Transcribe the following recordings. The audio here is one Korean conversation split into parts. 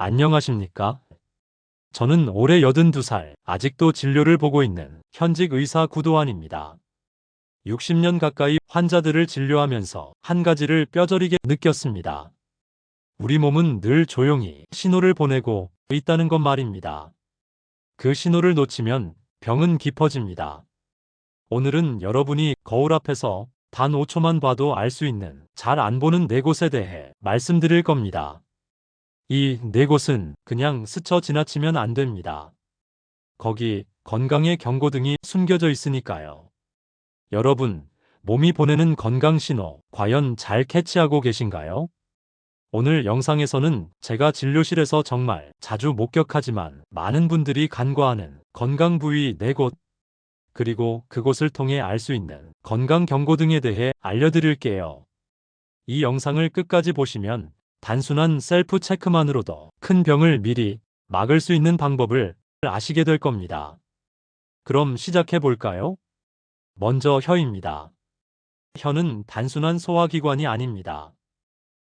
안녕하십니까? 저는 올해 82살, 아직도 진료를 보고 있는 현직 의사 구도환입니다. 60년 가까이 환자들을 진료하면서 한 가지를 뼈저리게 느꼈습니다. 우리 몸은 늘 조용히 신호를 보내고 있다는 것 말입니다. 그 신호를 놓치면 병은 깊어집니다. 오늘은 여러분이 거울 앞에서 단 5초만 봐도 알 수 있는 잘 안 보는 네 곳에 대해 말씀드릴 겁니다. 이 네 곳은 그냥 스쳐 지나치면 안 됩니다. 거기 건강의 경고등이 숨겨져 있으니까요. 여러분, 몸이 보내는 건강 신호 과연 잘 캐치하고 계신가요? 오늘 영상에서는 제가 진료실에서 정말 자주 목격하지만 많은 분들이 간과하는 건강 부위 4곳, 그리고 그곳을 통해 알 수 있는 건강 경고 등에 대해 알려드릴게요. 이 영상을 끝까지 보시면 단순한 셀프 체크만으로도 큰 병을 미리 막을 수 있는 방법을 아시게 될 겁니다. 그럼 시작해 볼까요? 먼저 혀입니다. 혀는 단순한 소화기관이 아닙니다.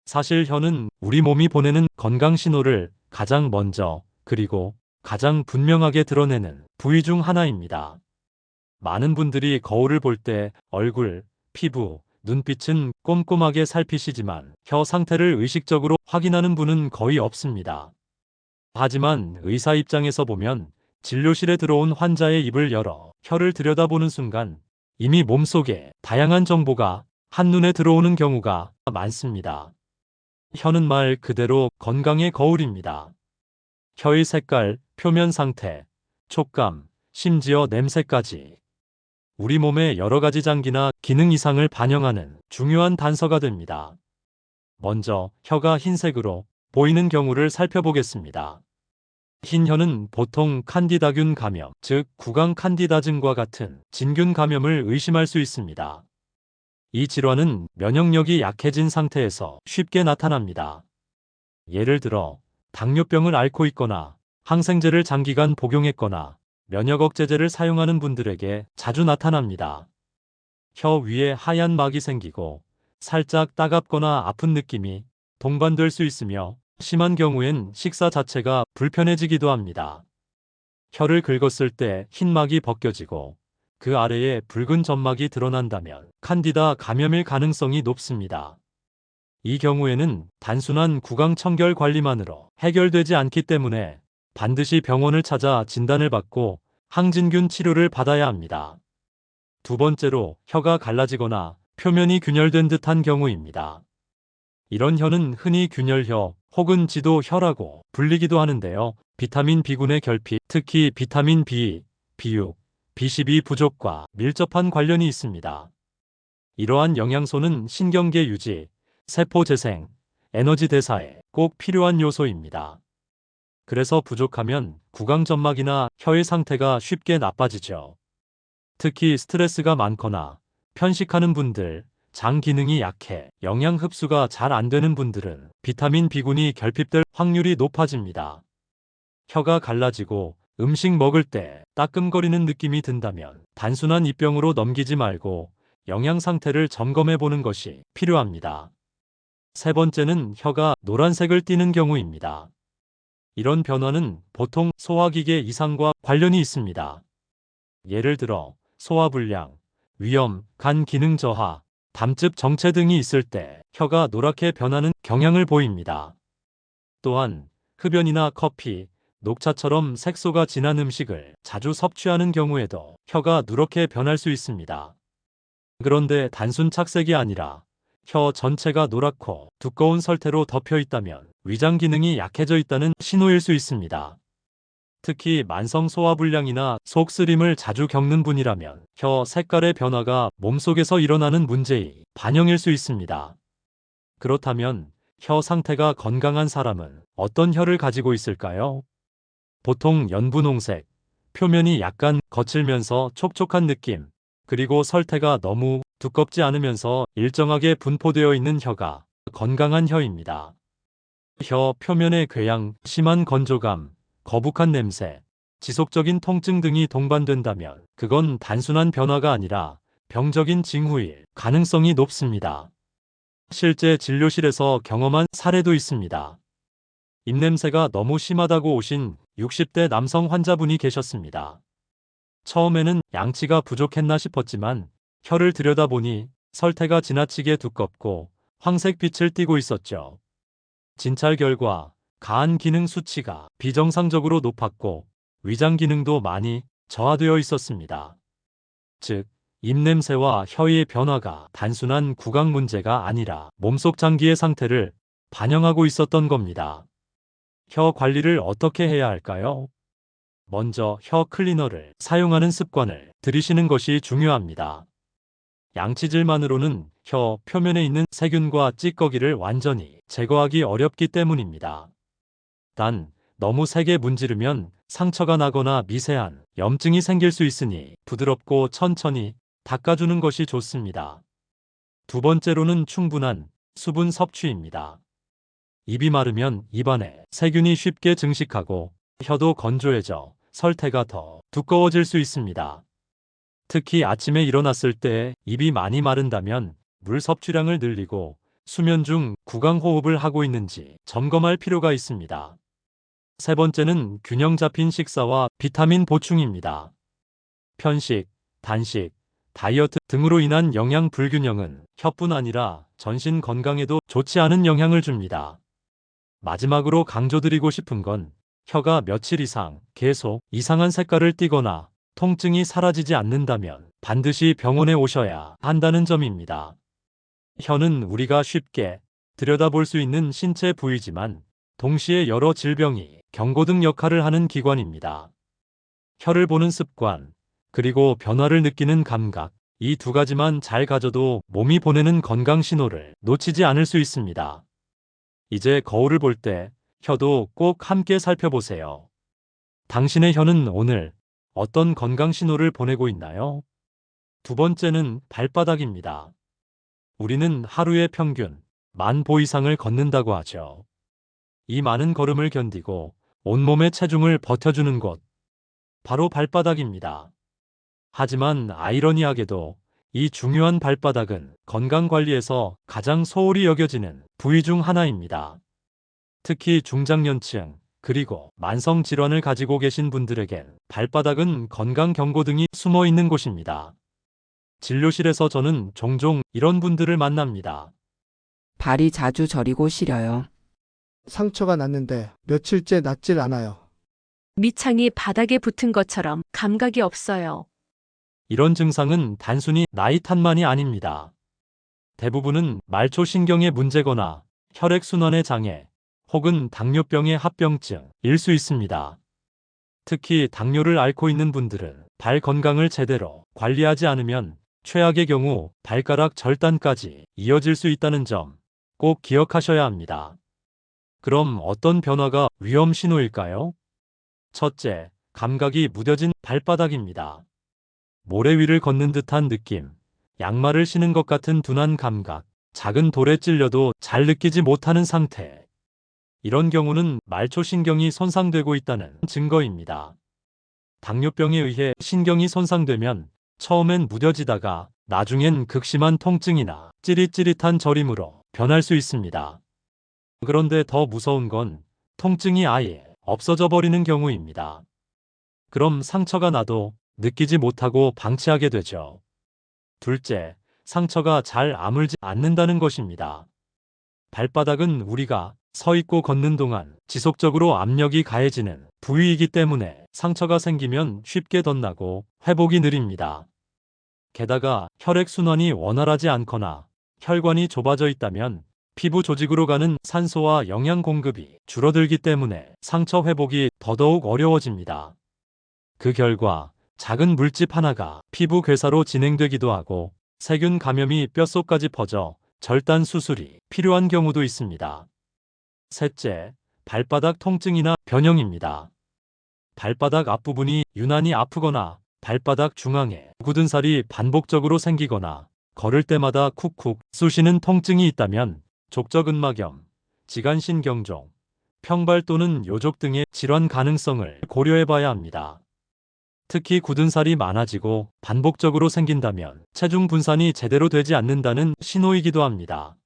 사실 혀는 우리 몸이 보내는 건강 신호를 가장 먼저 그리고 가장 분명하게 드러내는 부위 중 하나입니다. 많은 분들이 거울을 볼 때 얼굴, 피부, 눈빛은 꼼꼼하게 살피시지만 혀 상태를 의식적으로 확인하는 분은 거의 없습니다. 하지만 의사 입장에서 보면 진료실에 들어온 환자의 입을 열어 혀를 들여다보는 순간 이미 몸속에 다양한 정보가 한눈에 들어오는 경우가 많습니다. 혀는 말 그대로 건강의 거울입니다. 혀의 색깔, 표면 상태, 촉감, 심지어 냄새까지 우리 몸의 여러 가지 장기나 기능 이상을 반영하는 중요한 단서가 됩니다. 먼저 혀가 흰색으로 보이는 경우를 살펴보겠습니다. 흰 혀는 보통 칸디다균 감염, 즉 구강 칸디다증과 같은 진균 감염을 의심할 수 있습니다. 이 질환은 면역력이 약해진 상태에서 쉽게 나타납니다. 예를 들어 당뇨병을 앓고 있거나 항생제를 장기간 복용했거나 면역 억제제를 사용하는 분들에게 자주 나타납니다. 혀 위에 하얀 막이 생기고 살짝 따갑거나 아픈 느낌이 동반될 수 있으며 심한 경우엔 식사 자체가 불편해지기도 합니다. 혀를 긁었을 때 흰막이 벗겨지고 그 아래에 붉은 점막이 드러난다면 칸디다 감염일 가능성이 높습니다. 이 경우에는 단순한 구강 청결 관리만으로 해결되지 않기 때문에 반드시 병원을 찾아 진단을 받고 항진균 치료를 받아야 합니다. 두 번째로 혀가 갈라지거나 표면이 균열된 듯한 경우입니다. 이런 혀는 흔히 균열혀 혹은 지도혀라고 불리기도 하는데요. 비타민 B군의 결핍, 특히 비타민 B, B6, B12 부족과 밀접한 관련이 있습니다. 이러한 영양소는 신경계 유지, 세포 재생, 에너지 대사에 꼭 필요한 요소입니다. 그래서 부족하면 구강점막이나 혀의 상태가 쉽게 나빠지죠. 특히 스트레스가 많거나 편식하는 분들, 장 기능이 약해 영양 흡수가 잘 안 되는 분들은 비타민 B군이 결핍될 확률이 높아집니다. 혀가 갈라지고 음식 먹을 때 따끔거리는 느낌이 든다면 단순한 입병으로 넘기지 말고 영양 상태를 점검해 보는 것이 필요합니다. 세 번째는 혀가 노란색을 띠는 경우입니다. 이런 변화는 보통 소화기계 이상과 관련이 있습니다. 예를 들어 소화불량, 위염, 간 기능 저하, 담즙 정체 등이 있을 때 혀가 노랗게 변하는 경향을 보입니다. 또한 흡연이나 커피, 녹차처럼 색소가 진한 음식을 자주 섭취하는 경우에도 혀가 누렇게 변할 수 있습니다. 그런데 단순 착색이 아니라 혀 전체가 노랗고 두꺼운 설태로 덮여 있다면 위장 기능이 약해져 있다는 신호일 수 있습니다. 특히 만성 소화불량이나 속쓰림을 자주 겪는 분이라면 혀 색깔의 변화가 몸속에서 일어나는 문제의 반영일 수 있습니다. 그렇다면 혀 상태가 건강한 사람은 어떤 혀를 가지고 있을까요? 보통 연분홍색, 표면이 약간 거칠면서 촉촉한 느낌, 그리고 설태가 너무 두껍지 않으면서 일정하게 분포되어 있는 혀가 건강한 혀입니다. 혀 표면의 궤양, 심한 건조감, 거북한 냄새, 지속적인 통증 등이 동반된다면 그건 단순한 변화가 아니라 병적인 징후일 가능성이 높습니다. 실제 진료실에서 경험한 사례도 있습니다. 입냄새가 너무 심하다고 오신 60대 남성 환자분이 계셨습니다. 처음에는 양치가 부족했나 싶었지만 혀를 들여다보니 설태가 지나치게 두껍고 황색 빛을 띠고 있었죠. 진찰 결과 간 기능 수치가 비정상적으로 높았고 위장 기능도 많이 저하되어 있었습니다. 즉, 입냄새와 혀의 변화가 단순한 구강 문제가 아니라 몸속 장기의 상태를 반영하고 있었던 겁니다. 혀 관리를 어떻게 해야 할까요? 먼저 혀 클리너를 사용하는 습관을 들이시는 것이 중요합니다. 양치질만으로는 혀 표면에 있는 세균과 찌꺼기를 완전히 제거하기 어렵기 때문입니다. 단, 너무 세게 문지르면 상처가 나거나 미세한 염증이 생길 수 있으니 부드럽고 천천히 닦아주는 것이 좋습니다. 두 번째로는 충분한 수분 섭취입니다. 입이 마르면 입안에 세균이 쉽게 증식하고 혀도 건조해져 설태가 더 두꺼워질 수 있습니다. 특히 아침에 일어났을 때 입이 많이 마른다면 물 섭취량을 늘리고 수면 중 구강 호흡을 하고 있는지 점검할 필요가 있습니다. 세 번째는 균형 잡힌 식사와 비타민 보충입니다. 편식, 단식, 다이어트 등으로 인한 영양 불균형은 혀뿐 아니라 전신 건강에도 좋지 않은 영향을 줍니다. 마지막으로 강조드리고 싶은 건 혀가 며칠 이상 계속 이상한 색깔을 띠거나 통증이 사라지지 않는다면 반드시 병원에 오셔야 한다는 점입니다. 혀는 우리가 쉽게 들여다볼 수 있는 신체 부위지만 동시에 여러 질병이 경고등 역할을 하는 기관입니다. 혀를 보는 습관, 그리고 변화를 느끼는 감각, 이 두 가지만 잘 가져도 몸이 보내는 건강 신호를 놓치지 않을 수 있습니다. 이제 거울을 볼 때 혀도 꼭 함께 살펴보세요. 당신의 혀는 오늘 어떤 건강 신호를 보내고 있나요? 두 번째는 발바닥입니다. 우리는 하루에 평균 만 보 이상을 걷는다고 하죠. 이 많은 걸음을 견디고 온몸의 체중을 버텨주는 곳, 바로 발바닥입니다. 하지만 아이러니하게도 이 중요한 발바닥은 건강관리에서 가장 소홀히 여겨지는 부위 중 하나입니다. 특히 중장년층, 그리고 만성 질환을 가지고 계신 분들에겐 발바닥은 건강 경고등이 숨어 있는 곳입니다. 진료실에서 저는 종종 이런 분들을 만납니다. 발이 자주 저리고 시려요. 상처가 났는데 며칠째 낫질 않아요. 밑창이 바닥에 붙은 것처럼 감각이 없어요. 이런 증상은 단순히 나이 탓만이 아닙니다. 대부분은 말초신경의 문제거나 혈액순환의 장애, 혹은 당뇨병의 합병증일 수 있습니다. 특히 당뇨를 앓고 있는 분들은 발 건강을 제대로 관리하지 않으면 최악의 경우 발가락 절단까지 이어질 수 있다는 점 꼭 기억하셔야 합니다. 그럼 어떤 변화가 위험 신호일까요? 첫째, 감각이 무뎌진 발바닥입니다. 모래 위를 걷는 듯한 느낌, 양말을 신은 것 같은 둔한 감각, 작은 돌에 찔려도 잘 느끼지 못하는 상태. 이런 경우는 말초신경이 손상되고 있다는 증거입니다. 당뇨병에 의해 신경이 손상되면 처음엔 무뎌지다가 나중엔 극심한 통증이나 찌릿찌릿한 저림으로 변할 수 있습니다. 그런데 더 무서운 건 통증이 아예 없어져 버리는 경우입니다. 그럼 상처가 나도 느끼지 못하고 방치하게 되죠. 둘째, 상처가 잘 아물지 않는다는 것입니다. 발바닥은 우리가 서 있고 걷는 동안 지속적으로 압력이 가해지는 부위이기 때문에 상처가 생기면 쉽게 덧나고 회복이 느립니다. 게다가 혈액순환이 원활하지 않거나 혈관이 좁아져 있다면 피부 조직으로 가는 산소와 영양 공급이 줄어들기 때문에 상처 회복이 더더욱 어려워집니다. 그 결과 작은 물집 하나가 피부 괴사로 진행되기도 하고 세균 감염이 뼛속까지 퍼져 절단 수술이 필요한 경우도 있습니다. 셋째, 발바닥 통증이나 변형입니다. 발바닥 앞부분이 유난히 아프거나 발바닥 중앙에 굳은 살이 반복적으로 생기거나 걸을 때마다 쿡쿡 쑤시는 통증이 있다면 족저근막염, 지간신경종, 평발 또는 요족 등의 질환 가능성을 고려해 봐야 합니다. 특히 굳은 살이 많아지고 반복적으로 생긴다면 체중 분산이 제대로 되지 않는다는 신호이기도 합니다.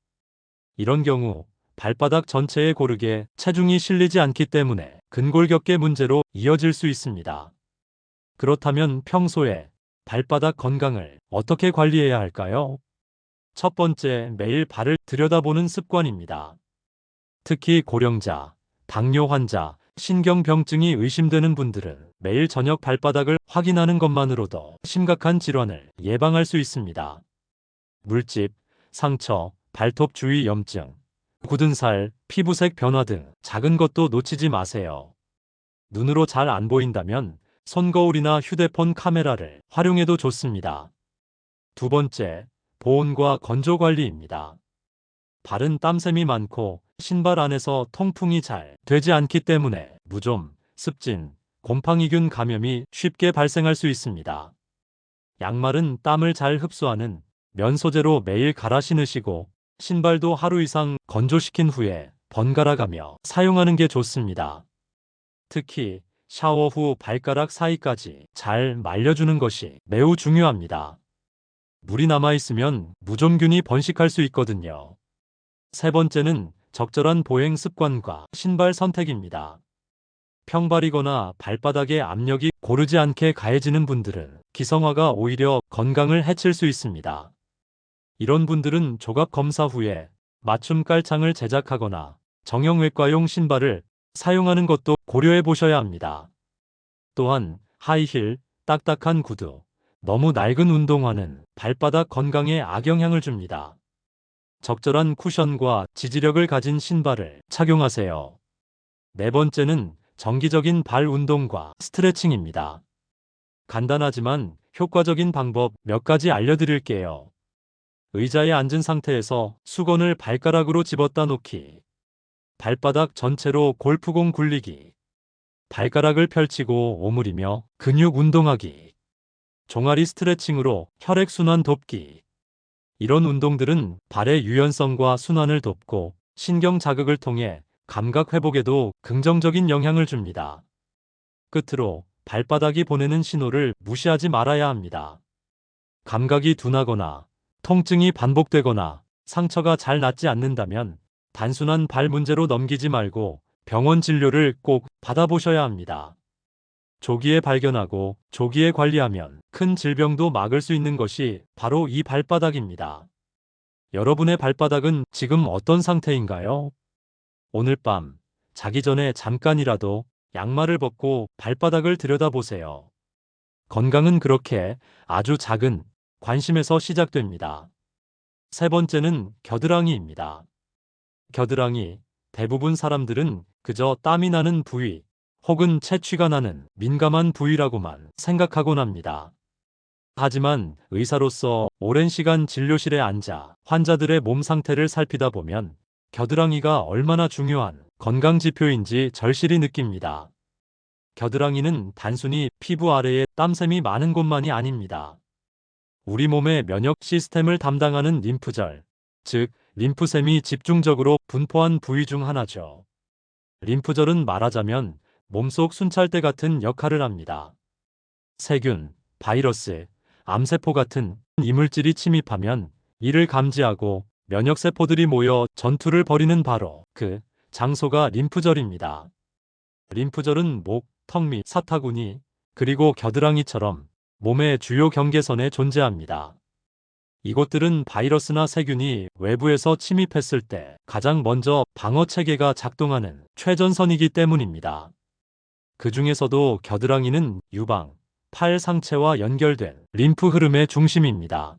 이런 경우 발바닥 전체에 고르게 체중이 실리지 않기 때문에 근골격계 문제로 이어질 수 있습니다. 그렇다면 평소에 발바닥 건강을 어떻게 관리해야 할까요? 첫 번째, 매일 발을 들여다보는 습관입니다. 특히 고령자, 당뇨 환자, 신경병증이 의심되는 분들은 매일 저녁 발바닥을 확인하는 것만으로도 심각한 질환을 예방할 수 있습니다. 물집, 상처, 발톱 주위 염증, 굳은 살, 피부색 변화 등 작은 것도 놓치지 마세요. 눈으로 잘 안 보인다면 손거울이나 휴대폰 카메라를 활용해도 좋습니다. 두 번째, 보온과 건조 관리입니다. 발은 땀샘이 많고 신발 안에서 통풍이 잘 되지 않기 때문에 무좀, 습진, 곰팡이균 감염이 쉽게 발생할 수 있습니다. 양말은 땀을 잘 흡수하는 면 소재로 매일 갈아 신으시고 신발도 하루 이상 건조시킨 후에 번갈아 가며 사용하는 게 좋습니다. 특히 샤워 후 발가락 사이까지 잘 말려주는 것이 매우 중요합니다. 물이 남아있으면 무좀균이 번식할 수 있거든요. 세 번째는 적절한 보행 습관과 신발 선택입니다. 평발이거나 발바닥에 압력이 고르지 않게 가해지는 분들은 기성화가 오히려 건강을 해칠 수 있습니다. 이런 분들은 조각 검사 후에 맞춤 깔창을 제작하거나 정형외과용 신발을 사용하는 것도 고려해 보셔야 합니다. 또한 하이힐, 딱딱한 구두, 너무 낡은 운동화는 발바닥 건강에 악영향을 줍니다. 적절한 쿠션과 지지력을 가진 신발을 착용하세요. 네 번째는 정기적인 발 운동과 스트레칭입니다. 간단하지만 효과적인 방법 몇 가지 알려드릴게요. 의자에 앉은 상태에서 수건을 발가락으로 집었다 놓기. 발바닥 전체로 골프공 굴리기. 발가락을 펼치고 오므리며 근육 운동하기. 종아리 스트레칭으로 혈액순환 돕기. 이런 운동들은 발의 유연성과 순환을 돕고 신경 자극을 통해 감각 회복에도 긍정적인 영향을 줍니다. 끝으로 발바닥이 보내는 신호를 무시하지 말아야 합니다. 감각이 둔하거나 통증이 반복되거나 상처가 잘 낫지 않는다면 단순한 발 문제로 넘기지 말고 병원 진료를 꼭 받아보셔야 합니다. 조기에 발견하고 조기에 관리하면 큰 질병도 막을 수 있는 것이 바로 이 발바닥입니다. 여러분의 발바닥은 지금 어떤 상태인가요? 오늘 밤 자기 전에 잠깐이라도 양말을 벗고 발바닥을 들여다보세요. 건강은 그렇게 아주 작은 관심에서 시작됩니다. 세 번째는 겨드랑이입니다. 겨드랑이 대부분 사람들은 그저 땀이 나는 부위 혹은 채취가 나는 민감한 부위라고만 생각하곤 합니다. 하지만 의사로서 오랜 시간 진료실에 앉아 환자들의 몸 상태를 살피다 보면 겨드랑이가 얼마나 중요한 건강 지표인지 절실히 느낍니다. 겨드랑이는 단순히 피부 아래에 땀샘이 많은 곳만이 아닙니다. 우리 몸의 면역 시스템을 담당하는 림프절, 즉 림프샘이 집중적으로 분포한 부위 중 하나죠. 림프절은 말하자면 몸속 순찰대 같은 역할을 합니다. 세균, 바이러스, 암세포 같은 이물질이 침입하면 이를 감지하고 면역세포들이 모여 전투를 벌이는 바로 그 장소가 림프절입니다. 림프절은 목, 턱 및 사타구니, 그리고 겨드랑이처럼 몸의 주요 경계선에 존재합니다. 이곳들은 바이러스나 세균이 외부에서 침입했을 때 가장 먼저 방어 체계가 작동하는 최전선이기 때문입니다. 그 중에서도 겨드랑이는 유방, 팔 상체와 연결된 림프 흐름의 중심입니다.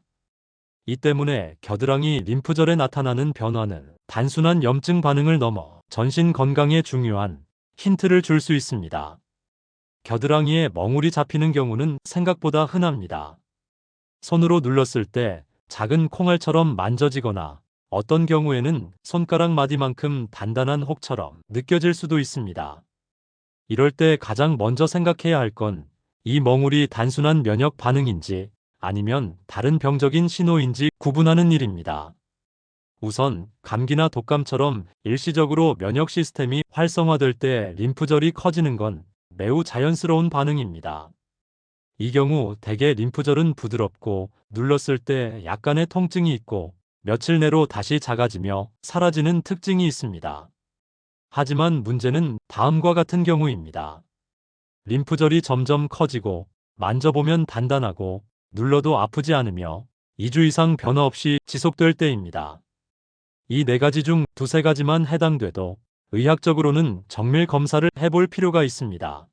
이 때문에 겨드랑이 림프절에 나타나는 변화는 단순한 염증 반응을 넘어 전신 건강에 중요한 힌트를 줄 수 있습니다. 겨드랑이에 멍울이 잡히는 경우는 생각보다 흔합니다. 손으로 눌렀을 때 작은 콩알처럼 만져지거나 어떤 경우에는 손가락 마디만큼 단단한 혹처럼 느껴질 수도 있습니다. 이럴 때 가장 먼저 생각해야 할 건 이 멍울이 단순한 면역 반응인지 아니면 다른 병적인 신호인지 구분하는 일입니다. 우선 감기나 독감처럼 일시적으로 면역 시스템이 활성화될 때 림프절이 커지는 건 매우 자연스러운 반응입니다. 이 경우 대개 림프절은 부드럽고 눌렀을 때 약간의 통증이 있고 며칠 내로 다시 작아지며 사라지는 특징이 있습니다. 하지만 문제는 다음과 같은 경우입니다. 림프절이 점점 커지고 만져보면 단단하고 눌러도 아프지 않으며 2주 이상 변화 없이 지속될 때입니다. 이 네 가지 중 두세 가지만 해당돼도 의학적으로는 정밀 검사를 해볼 필요가 있습니다.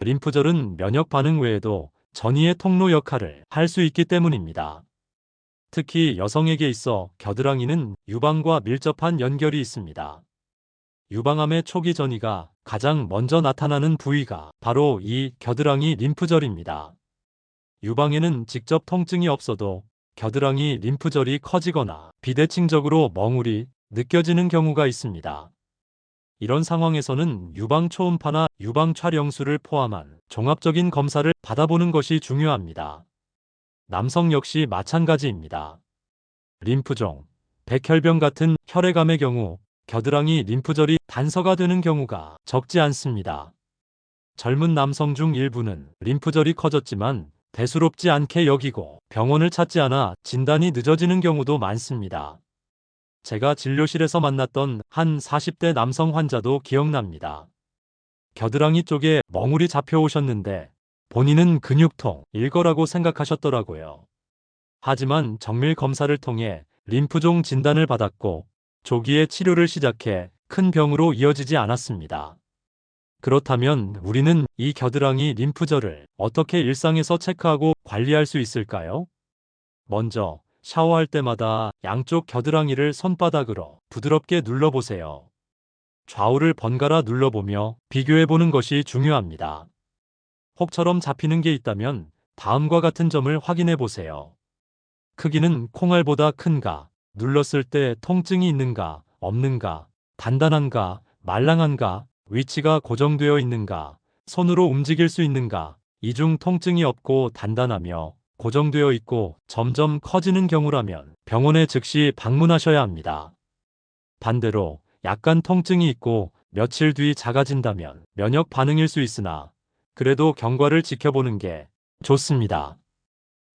림프절은 면역 반응 외에도 전이의 통로 역할을 할 수 있기 때문입니다. 특히 여성에게 있어 겨드랑이는 유방과 밀접한 연결이 있습니다. 유방암의 초기 전이가 가장 먼저 나타나는 부위가 바로 이 겨드랑이 림프절입니다. 유방에는 직접 통증이 없어도 겨드랑이 림프절이 커지거나 비대칭적으로 멍울이 느껴지는 경우가 있습니다. 이런 상황에서는 유방 초음파나 유방 촬영술을 포함한 종합적인 검사를 받아보는 것이 중요합니다. 남성 역시 마찬가지입니다. 림프종, 백혈병 같은 혈액암의 경우 겨드랑이 림프절이 단서가 되는 경우가 적지 않습니다. 젊은 남성 중 일부는 림프절이 커졌지만 대수롭지 않게 여기고 병원을 찾지 않아 진단이 늦어지는 경우도 많습니다. 제가 진료실에서 만났던 한 40대 남성 환자도 기억납니다. 겨드랑이 쪽에 멍울이 잡혀오셨는데 본인은 근육통 일 거라고 생각하셨더라고요. 하지만 정밀 검사를 통해 림프종 진단을 받았고 조기에 치료를 시작해 큰 병으로 이어지지 않았습니다. 그렇다면 우리는 이 겨드랑이 림프절을 어떻게 일상에서 체크하고 관리할 수 있을까요? 먼저 샤워할 때마다 양쪽 겨드랑이를 손바닥으로 부드럽게 눌러보세요. 좌우를 번갈아 눌러보며 비교해보는 것이 중요합니다. 혹처럼 잡히는 게 있다면 다음과 같은 점을 확인해 보세요. 크기는 콩알보다 큰가, 눌렀을 때 통증이 있는가, 없는가, 단단한가, 말랑한가, 위치가 고정되어 있는가, 손으로 움직일 수 있는가, 이중 통증이 없고 단단하며 고정되어 있고 점점 커지는 경우라면 병원에 즉시 방문하셔야 합니다. 반대로 약간 통증이 있고 며칠 뒤 작아진다면 면역 반응일 수 있으나 그래도 경과를 지켜보는 게 좋습니다.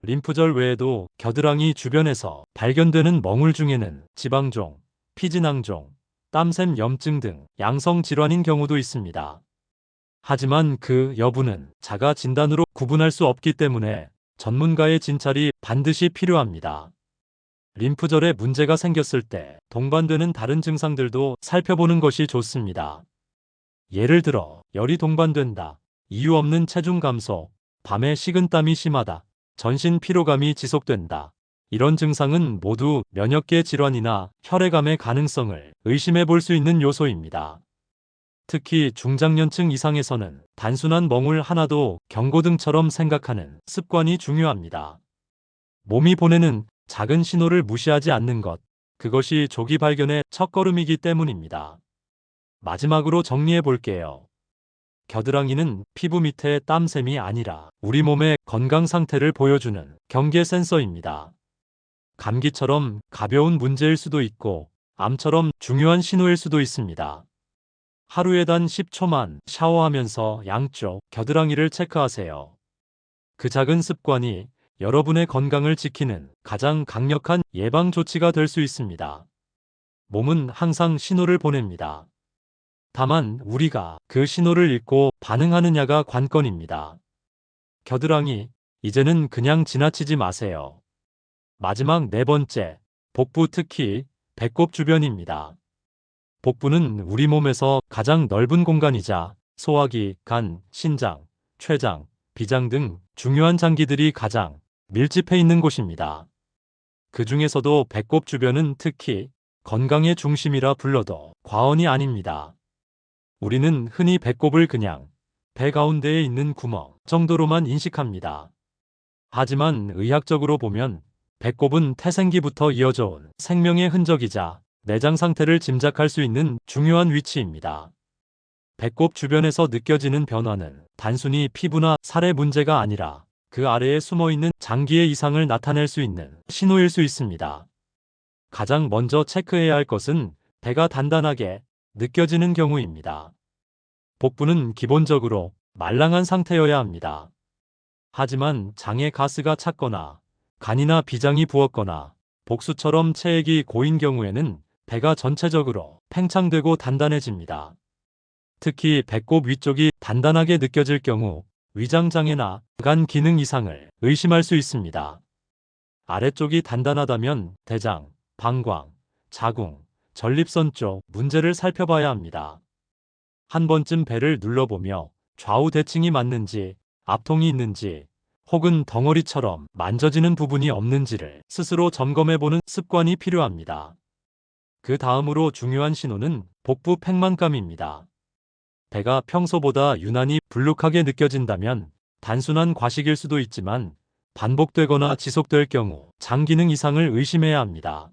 림프절 외에도 겨드랑이 주변에서 발견되는 멍울 중에는 지방종, 피지낭종, 땀샘 염증 등 양성 질환인 경우도 있습니다. 하지만 그 여부는 자가 진단으로 구분할 수 없기 때문에 전문가의 진찰이 반드시 필요합니다. 림프절에 문제가 생겼을 때 동반되는 다른 증상들도 살펴보는 것이 좋습니다. 예를 들어 열이 동반된다, 이유 없는 체중 감소, 밤에 식은땀이 심하다, 전신 피로감이 지속된다. 이런 증상은 모두 면역계 질환이나 혈액암의 가능성을 의심해 볼 수 있는 요소입니다. 특히 중장년층 이상에서는 단순한 멍울 하나도 경고등처럼 생각하는 습관이 중요합니다. 몸이 보내는 작은 신호를 무시하지 않는 것, 그것이 조기 발견의 첫걸음이기 때문입니다. 마지막으로 정리해 볼게요. 겨드랑이는 피부 밑에 땀샘이 아니라 우리 몸의 건강 상태를 보여주는 경계 센서입니다. 감기처럼 가벼운 문제일 수도 있고 암처럼 중요한 신호일 수도 있습니다. 하루에 단 10초만 샤워하면서 양쪽 겨드랑이를 체크하세요. 그 작은 습관이 여러분의 건강을 지키는 가장 강력한 예방 조치가 될 수 있습니다. 몸은 항상 신호를 보냅니다. 다만 우리가 그 신호를 읽고 반응하느냐가 관건입니다. 겨드랑이, 이제는 그냥 지나치지 마세요. 마지막 네 번째, 복부 특히 배꼽 주변입니다. 복부는 우리 몸에서 가장 넓은 공간이자 소화기, 간, 신장, 췌장, 비장 등 중요한 장기들이 가장 밀집해 있는 곳입니다. 그 중에서도 배꼽 주변은 특히 건강의 중심이라 불러도 과언이 아닙니다. 우리는 흔히 배꼽을 그냥 배 가운데에 있는 구멍 정도로만 인식합니다. 하지만 의학적으로 보면 배꼽은 태생기부터 이어져 온 생명의 흔적이자 내장 상태를 짐작할 수 있는 중요한 위치입니다. 배꼽 주변에서 느껴지는 변화는 단순히 피부나 살의 문제가 아니라 그 아래에 숨어 있는 장기의 이상을 나타낼 수 있는 신호일 수 있습니다. 가장 먼저 체크해야 할 것은 배가 단단하게 느껴지는 경우입니다. 복부는 기본적으로 말랑한 상태여야 합니다. 하지만 장에 가스가 찼거나 간이나 비장이 부었거나 복수처럼 체액이 고인 경우에는 배가 전체적으로 팽창되고 단단해집니다. 특히 배꼽 위쪽이 단단하게 느껴질 경우 위장장애나 간 기능 이상을 의심할 수 있습니다. 아래쪽이 단단하다면 대장, 방광, 자궁, 전립선 쪽 문제를 살펴봐야 합니다. 한 번쯤 배를 눌러보며 좌우 대칭이 맞는지, 압통이 있는지, 혹은 덩어리처럼 만져지는 부분이 없는지를 스스로 점검해보는 습관이 필요합니다. 그 다음으로 중요한 신호는 복부 팽만감입니다. 배가 평소보다 유난히 불룩하게 느껴진다면 단순한 과식일 수도 있지만 반복되거나 지속될 경우 장 기능 이상을 의심해야 합니다.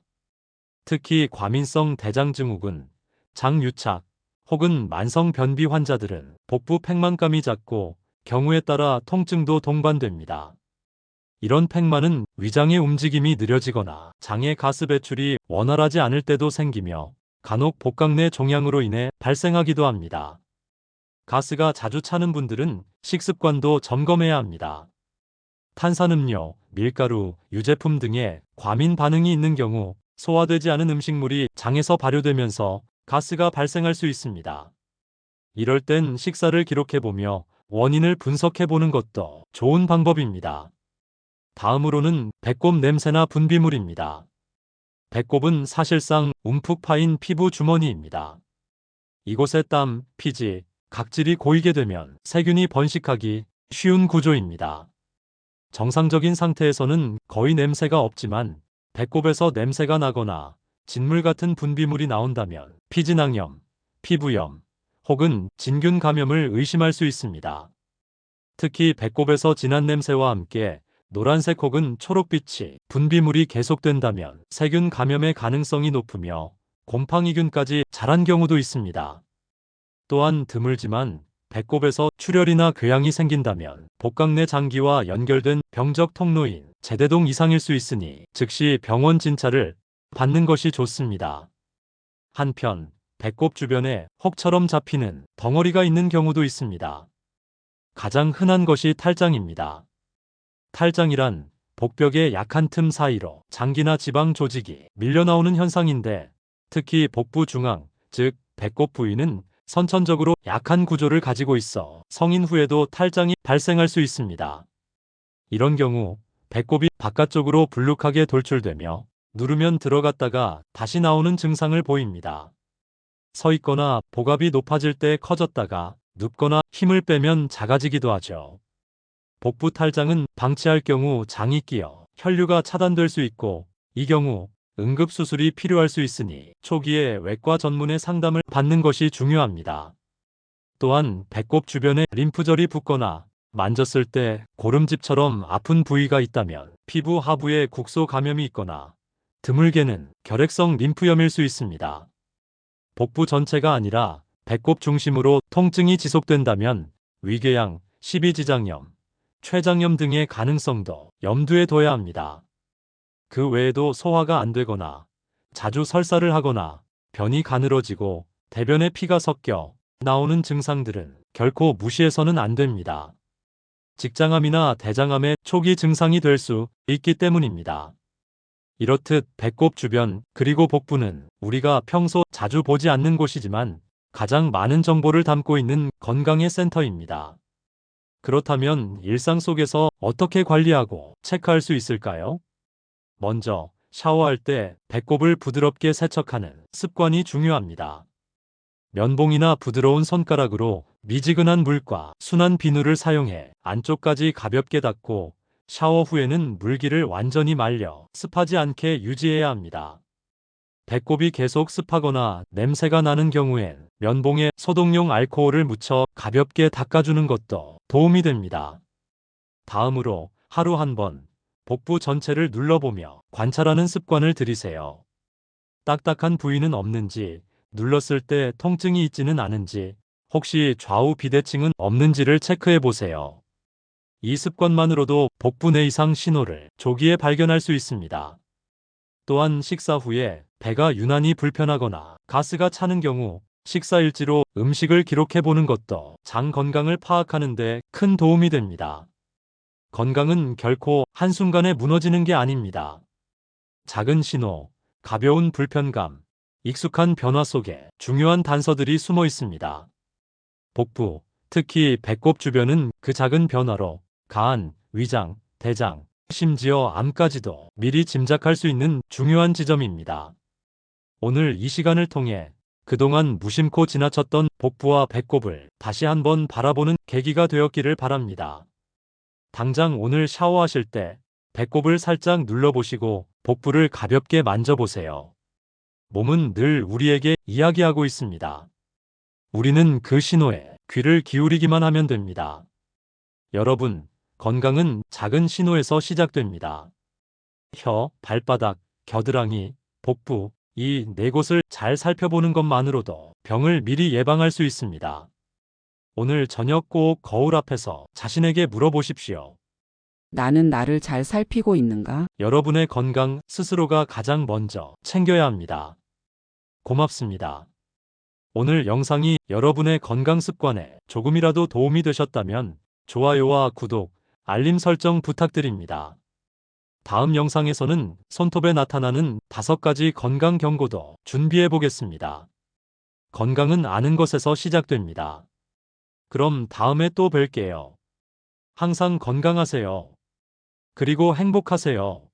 특히 과민성 대장증후군, 장유착 혹은 만성 변비 환자들은 복부 팽만감이 잦고 경우에 따라 통증도 동반됩니다. 이런 팽만은 위장의 움직임이 느려지거나 장의 가스 배출이 원활하지 않을 때도 생기며 간혹 복강 내 종양으로 인해 발생하기도 합니다. 가스가 자주 차는 분들은 식습관도 점검해야 합니다. 탄산음료, 밀가루, 유제품 등의 과민 반응이 있는 경우 소화되지 않은 음식물이 장에서 발효되면서 가스가 발생할 수 있습니다. 이럴 땐 식사를 기록해보며 원인을 분석해보는 것도 좋은 방법입니다. 다음으로는 배꼽 냄새나 분비물입니다. 배꼽은 사실상 움푹 파인 피부 주머니입니다. 이곳에 땀, 피지, 각질이 고이게 되면 세균이 번식하기 쉬운 구조입니다. 정상적인 상태에서는 거의 냄새가 없지만 배꼽에서 냄새가 나거나 진물 같은 분비물이 나온다면 피진항염, 피부염 혹은 진균 감염을 의심할 수 있습니다. 특히 배꼽에서 진한 냄새와 함께 노란색 혹은 초록빛이 분비물이 계속된다면 세균 감염의 가능성이 높으며 곰팡이균까지 자란 경우도 있습니다. 또한 드물지만 배꼽에서 출혈이나 궤양이 생긴다면 복강 내 장기와 연결된 병적 통로인 제대동 이상일 수 있으니 즉시 병원 진찰을 받는 것이 좋습니다. 한편 배꼽 주변에 혹처럼 잡히는 덩어리가 있는 경우도 있습니다. 가장 흔한 것이 탈장입니다. 탈장이란 복벽의 약한 틈 사이로 장기나 지방 조직이 밀려나오는 현상인데 특히 복부 중앙, 즉 배꼽 부위는 선천적으로 약한 구조를 가지고 있어 성인 후에도 탈장이 발생할 수 있습니다. 이런 경우 배꼽이 바깥쪽으로 불룩하게 돌출되며 누르면 들어갔다가 다시 나오는 증상을 보입니다. 서 있거나 복압이 높아질 때 커졌다가 눕거나 힘을 빼면 작아지기도 하죠. 복부 탈장은 방치할 경우 장이 끼어 혈류가 차단될 수 있고 이 경우 응급수술이 필요할 수 있으니 초기에 외과 전문의 상담을 받는 것이 중요합니다. 또한 배꼽 주변에 림프절이 붓거나 만졌을 때 고름집처럼 아픈 부위가 있다면 피부 하부에 국소 감염이 있거나 드물게는 결핵성 림프염일 수 있습니다. 복부 전체가 아니라 배꼽 중심으로 통증이 지속된다면 위궤양, 십이지장염, 췌장염 등의 가능성도 염두에 둬야 합니다. 그 외에도 소화가 안 되거나 자주 설사를 하거나 변이 가늘어지고 대변에 피가 섞여 나오는 증상들은 결코 무시해서는 안 됩니다. 직장암이나 대장암의 초기 증상이 될 수 있기 때문입니다. 이렇듯 배꼽 주변 그리고 복부는 우리가 평소 자주 보지 않는 곳이지만 가장 많은 정보를 담고 있는 건강의 센터입니다. 그렇다면 일상 속에서 어떻게 관리하고 체크할 수 있을까요? 먼저 샤워할 때 배꼽을 부드럽게 세척하는 습관이 중요합니다. 면봉이나 부드러운 손가락으로 미지근한 물과 순한 비누를 사용해 안쪽까지 가볍게 닦고 샤워 후에는 물기를 완전히 말려 습하지 않게 유지해야 합니다. 배꼽이 계속 습하거나 냄새가 나는 경우엔 면봉에 소독용 알코올을 묻혀 가볍게 닦아주는 것도 도움이 됩니다. 다음으로 하루 한 번 복부 전체를 눌러보며 관찰하는 습관을 들이세요. 딱딱한 부위는 없는지, 눌렀을 때 통증이 있지는 않은지, 혹시 좌우 비대칭은 없는지를 체크해 보세요. 이 습관만으로도 복부 내 이상 신호를 조기에 발견할 수 있습니다. 또한 식사 후에 배가 유난히 불편하거나 가스가 차는 경우 식사일지로 음식을 기록해 보는 것도 장 건강을 파악하는 데 큰 도움이 됩니다. 건강은 결코 한순간에 무너지는 게 아닙니다. 작은 신호, 가벼운 불편감, 익숙한 변화 속에 중요한 단서들이 숨어 있습니다. 복부, 특히 배꼽 주변은 그 작은 변화로 간, 위장, 대장, 심지어 암까지도 미리 짐작할 수 있는 중요한 지점입니다. 오늘 이 시간을 통해 그동안 무심코 지나쳤던 복부와 배꼽을 다시 한번 바라보는 계기가 되었기를 바랍니다. 당장 오늘 샤워하실 때 배꼽을 살짝 눌러보시고 복부를 가볍게 만져보세요. 몸은 늘 우리에게 이야기하고 있습니다. 우리는 그 신호에 귀를 기울이기만 하면 됩니다. 여러분, 건강은 작은 신호에서 시작됩니다. 혀, 발바닥, 겨드랑이, 복부, 이 네 곳을 잘 살펴보는 것만으로도 병을 미리 예방할 수 있습니다. 오늘 저녁 꼭 거울 앞에서 자신에게 물어보십시오. 나는 나를 잘 살피고 있는가? 여러분의 건강 스스로가 가장 먼저 챙겨야 합니다. 고맙습니다. 오늘 영상이 여러분의 건강 습관에 조금이라도 도움이 되셨다면 좋아요와 구독, 알림 설정 부탁드립니다. 다음 영상에서는 손톱에 나타나는 다섯 가지 건강 경고도 준비해 보겠습니다. 건강은 아는 것에서 시작됩니다. 그럼 다음에 또 뵐게요. 항상 건강하세요. 그리고 행복하세요.